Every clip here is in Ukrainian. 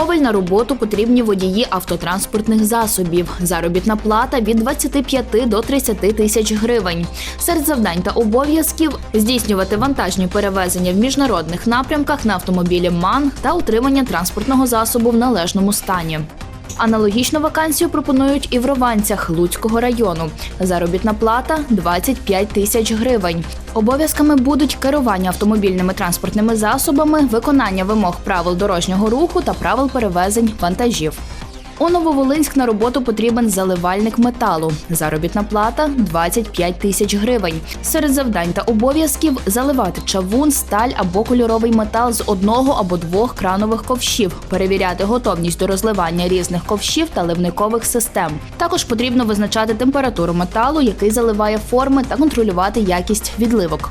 Ковель на роботу потрібні водії автотранспортних засобів. Заробітна плата від 25 до 30 тисяч гривень. Серед завдань та обов'язків здійснювати вантажні перевезення в міжнародних напрямках на автомобілі МАН та утримання транспортного засобу в належному стані. Аналогічну вакансію пропонують і в Рованцях Луцького району. Заробітна плата 25 тисяч гривень. Обов'язками будуть керування автомобільними транспортними засобами, виконання вимог правил дорожнього руху та правил перевезень вантажів. У Нововолинськ на роботу потрібен заливальник металу. Заробітна плата 25 тисяч гривень. Серед завдань та обов'язків заливати чавун, сталь або кольоровий метал з одного або двох кранових ковшів, перевіряти готовність до розливання різних ковшів та ливникових систем. Також потрібно визначати температуру металу, який заливає форми, та контролювати якість відливок.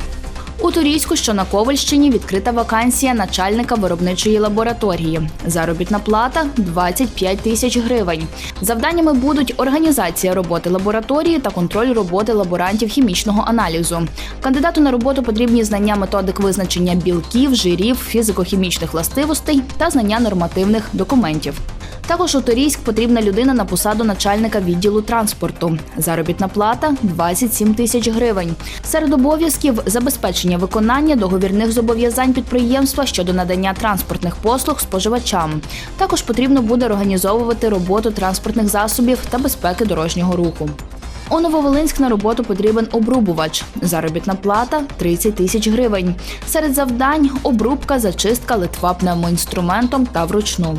У Турійську, що на Ковальщині, відкрита вакансія начальника виробничої лабораторії. Заробітна плата 25 тисяч гривень. Завданнями будуть організація роботи лабораторії та контроль роботи лаборантів хімічного аналізу. Кандидату на роботу потрібні знання методик визначення білків, жирів, фізико-хімічних властивостей та знання нормативних документів. Також у Торійськ потрібна людина на посаду начальника відділу транспорту. Заробітна плата 27 тисяч гривень. Серед обов'язків забезпечення виконання договірних зобов'язань підприємства щодо надання транспортних послуг споживачам. Також потрібно буде організовувати роботу транспортних засобів та безпеки дорожнього руху. У Нововолинськ на роботу потрібен обрубувач. Заробітна плата 30 тисяч гривень. Серед завдань обрубка, зачистка, литва пневмоінструментом та вручну.